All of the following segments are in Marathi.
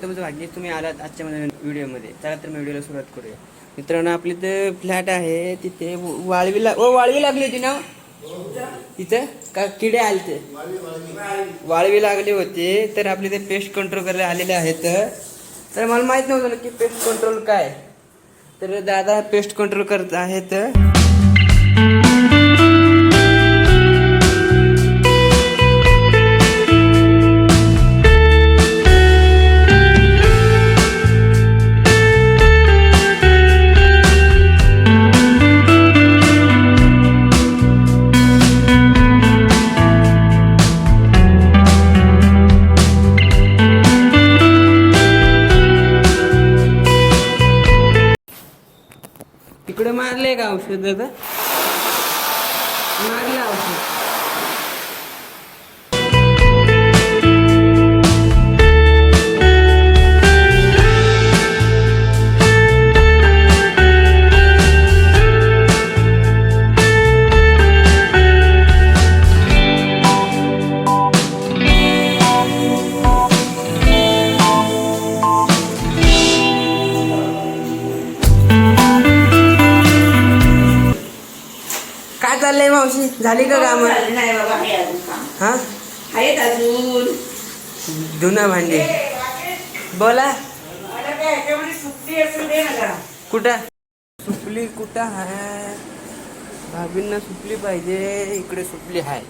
आहे तुमचं भाग्य तुम्ही आलात आजच्या माझ्या व्हिडिओमध्ये चला तर मी व्हिडिओला सुरुवात करूया. मित्रांनो आपली तर फ्लॅट आहे तिथे वाळवी लाग ओ वाळवी लागली होती ना? तिथं का किडे आले ते? वाळवी लागली होती तर आपले ते पेस्ट कंट्रोल करायला आलेले आहेत. तर मला माहीत नव्हतं की पेस्ट कंट्रोल काय. तर दादा पेस्ट कंट्रोल करत आहेत. मारले का मावशी? झाली का काम? नाही बाबा अजून काम. हा? आहेत अजून. भांडी. बोला. कुठं? सुपली कुठं आहे भाभींना सुपली पाहिजे. इकडे सुपली आहे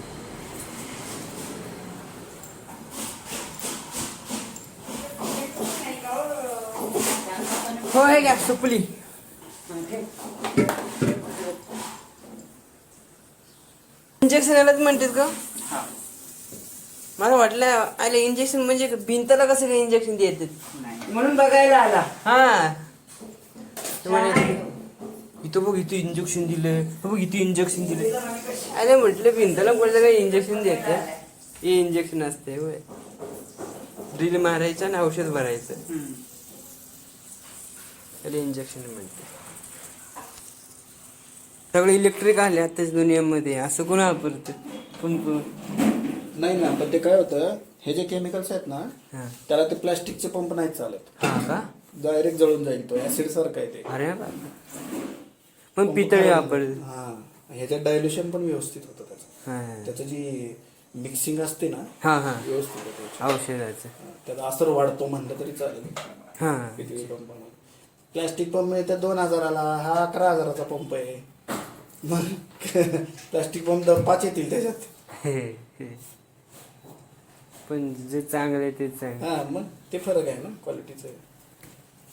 हो आहे का सुपली इंजेक्शन यालाच म्हणतात का मला वाटलं आले इंजेक्शन म्हणजे भिंताला कसं काय इंजेक्शन देतात म्हणून बघायला आला. हा. इथं बघ इथं इंजेक्शन दिलं बघ इथं इंजेक्शन दिलं अरे म्हटलं भिंताला कोणतं काही इंजेक्शन देत हे इंजेक्शन असते होय. ड्रिल मारायचं आणि औषध भरायचं. त्याला इंजेक्शन म्हणते. सगळे इलेक्ट्रिक आले आताच दुनियामध्ये. असं कोण वापरत पंप नाही ना पण ते काय होतं हे जे केमिकल्स आहेत ना हा. त्याला ते प्लास्टिकचे पंप नाहीत चालत. हा का? डायरेक्ट जळून जाईल तो ऍसिड सारखा आहे ते. अरे. पण पितळी वापरत हा ह्याच्यात डायल्युशन पण व्यवस्थित होतं त्याचं. हा. त्याचं जी मिक्सिंग असते ना हा हा. व्यवस्थित होतं त्याची. औषधाचं. हा, त्याचा असर वाढतो म्हणलं तरी चालेल. हा. पितळी पंप प्लास्टिक पंप मिळते दोन हजाराला हा अकरा हजाराचा पंप आहे. मग प्लास्टिक पंप द- पाच येतील त्याच्यात. हे, हे. पण जे चांगलं आहे ते चांगलं. हा मग ते फरक आहे ना क्वालिटीचं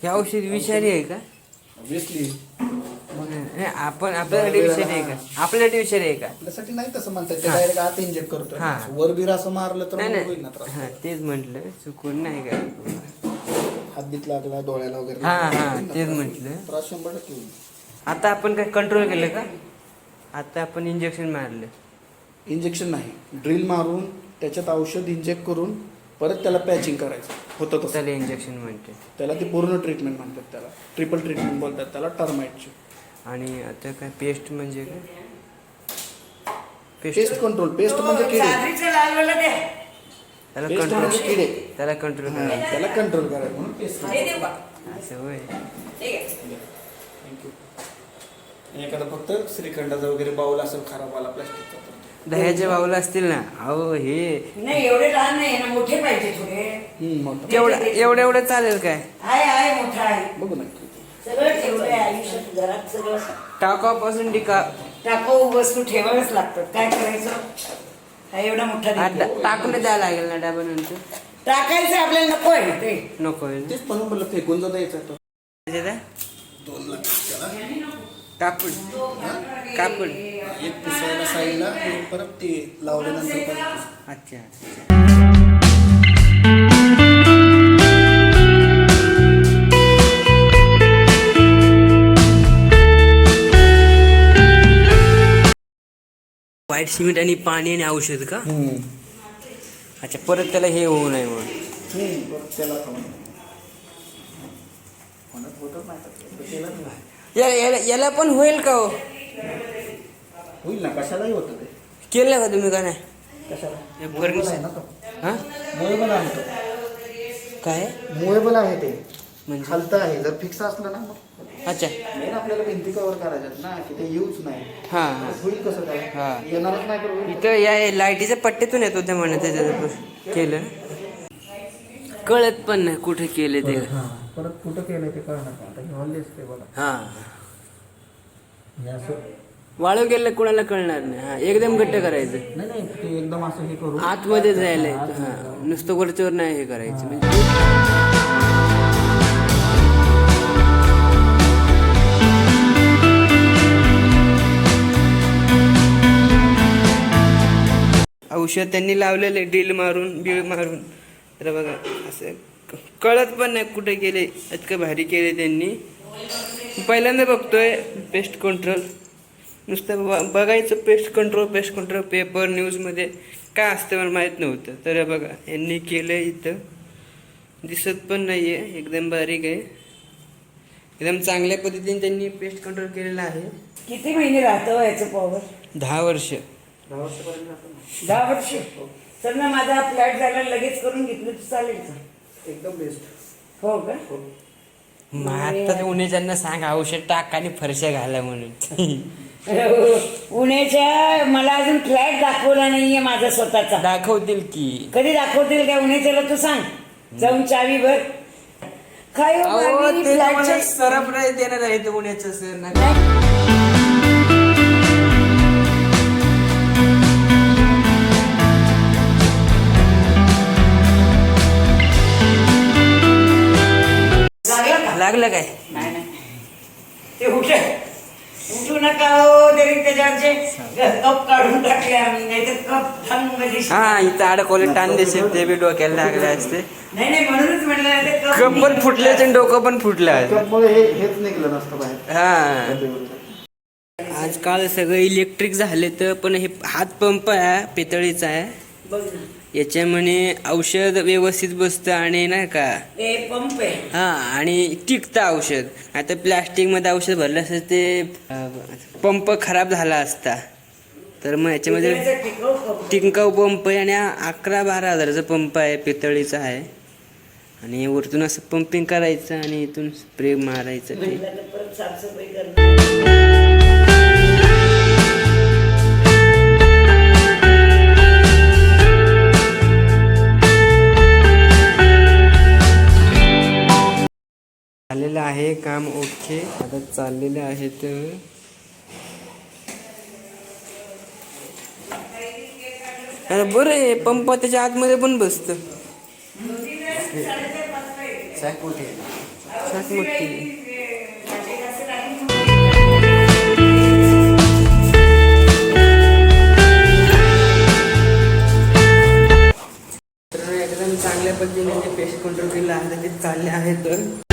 हे औषध विषारी आहे का? ऑब्विसली नाही, आपण आपल्यासाठी विषारी आहे का? आपल्यासाठी विषारी आहे का? आपल्यासाठी नाही तसं म्हणतात ते डायरेक्ट आत इंजेक्ट करतोय. हा. वर बिर असं मारलं तर नाही मग होईल ना नाही त्रास. हा तेच म्हटलं चुकून नाही का? हात बीत लागला डोळ्याला वगैरे हा, हा, होईल ना तेच त्रास. म्हटलं. त्रास शंभर टक्के होईल. आता आपण काय कंट्रोल केलं का? आता आपण इंजेक्शन मारलं. इंजेक्शन नाही. ड्रिल मारून त्याच्यात औषध इंजेक्ट करून परत त्याला पॅचिंग करायचं. होतं तसं. त्याला इंजेक्शन म्हणते. त्याला ती पूर्ण ट्रीटमेंट म्हणतात त्याला. ट्रिपल ट्रीटमेंट बोलतात त्याला टर्माइटची आणि आता काय पेस्ट म्हणजे काय? पेस्ट पेस्ट कंट्रोल पेस्ट म्हणजे किडे. त्याला पेस्ट कंट्रोल किडे. त्याला कंट्रोल हा, करायचं त्याला कंट्रोल करायचं म्हणून पेस्ट असं होय. ठीक आहे. थँक्यू एखादा फक्त श्रीखंडाचा वगैरे बाऊल असेल खराब आला प्लास्टिकचा दह्याचे बाऊल असतील ना अहो हे. नाही एवढे लहान नाही ना मोठे पाहिजे थोडे. एवढं एवढं एवढं चालेल काय? आहे आहे मोठा आहे. बघू ना सगळं ठेवलंय आयुष्यात घरात सगळं. टाकापासून टिका. टाकाऊ वस्तू ठेवायलाच लागतात. काय करायचं? हा एवढा मोठा आता देतो. टाकून द्यायला लागेल ना डबा नंतर टाकायचं आपल्याला नको आहे ते. नको आहे ना? तेच म्हणून म्हणलं फेकून जाता तो? दोन लाख कापड कापड एक पुसायला साईडला परत ते लावल्यानंतर परत अच्छा व्हाईट सिमेंट आणि पाणी आणि औषध का? अच्छा परत त्याला हे होऊ नये म्हणून. त्याला ते. या- याला याला पण होईल का हो? होईल ना कशालाही होतं ते. केलं का तुम्ही का नाही? कशाला? हे आहे. ना तो. हा? आहे तो. काय? मुवेबल आहे ते. म्हणजे? हलतं आहे. जर फिक्स असलं ना मग. अच्छा. मेन आपल्याला भिंती कव्हर करायच्यात ना की ते यूज नाही. हा हा. होईल कसं काय? हा. येणारच नाही इथं या लाईटीच्या पट्ट्यातून येतो त्या म्हणत त्याच्यात केलं. कळत पण नाही कुठे केले ते. हा परत कुठं ते कळणार नाही. आता हे हॉल असते बघा. हा. हे असं वाळू गेलं कोणाला कळणार नाही. हा एकदम घट्ट करायचं. नाही नाही ते एकदम असं हे करू. आतमध्ये जायला येतं हा नुसतं वरच्यावर नाही हे करायचं. म्हणजे औषध त्यांनी लावलेले ड्रिल मारून बिळ मारून. तर बघा असं कळत पण नाही कुठे गेले इतकं भारी केले त्यांनी. पहिल्यांदा बघतोय पेस्ट कंट्रोल नुसतं बघायचं pest control pest control paper न्यूजमध्ये काय असतं मला माहीत नव्हतं. तर बघा यांनी केलं इथं. दिसत पण नाही आहे एकदम बारीक आहे. एकदम चांगल्या पद्धतीने त्यांनी पेस्ट कंट्रोल केलेलं आहे. किती महिने राहतं याचं पॉवर दहा वर्ष. दहा वर्ष. तर ना माझा फ्लॅट झाला लगेच करून घेतलं तर चालेल का? एकदम बेस्ट हो का? मग आता उन्हाच्यांना सांग औषध टाक आणि फरशा घाला म्हणून. उन्हाच्या मला अजून फ्लॅट दाखवला नाहीये माझा स्वतःचा. दाखवतील की. कधी दाखवतील का उन्हाच्याला तू सांग. जाऊन चावी भर. काय हो अहो, ते तुम्हाला सरप्राईज देणार आहे ते उन्हाचं सर. नाही. लागलं का? लागलं काय? नाही नाही. ते उठ. उठू नका हो तरी त्याच्यावरचे कप काढून टाकले आम्ही नाही तर कप थांब हा इथं अडकवले टान देशील ते बी डोक्याला लागले असते. नाही नाही म्हणूनच म्हटलं कप पण फुटले आणि डोकं पण फुटलं हे हेच निघलं नसतं बाहेर. हा. आजकाल सगळं इलेक्ट्रिक झाले तर पण हे हात पंप आहे पितळीचा आहे. बघ ना. याच्यामुळे औषध व्यवस्थित बसतं आणि नाही का? पंप आहे. हा आणि टिकतं औषध. आता प्लॅस्टिकमध्ये औषध भरलं असतं ते पंप खराब झाला असता. तर मग याच्यामध्ये टिकाऊ पंप. आहे आणि अकरा बारा हजाराचा पंप आहे पितळीचा आहे. आणि वरतून असं पंपिंग करायचं आणि इथून स्प्रे मारायचं ते. काम ओके. आता चाललेले आहेत अरे बरं आहे पंप त्याच्या आतमध्ये पण बसत. मोठी एकदम चांगल्या पद्धतीने पेस्ट कंट्रोल केलं आहे ते चालले आहेत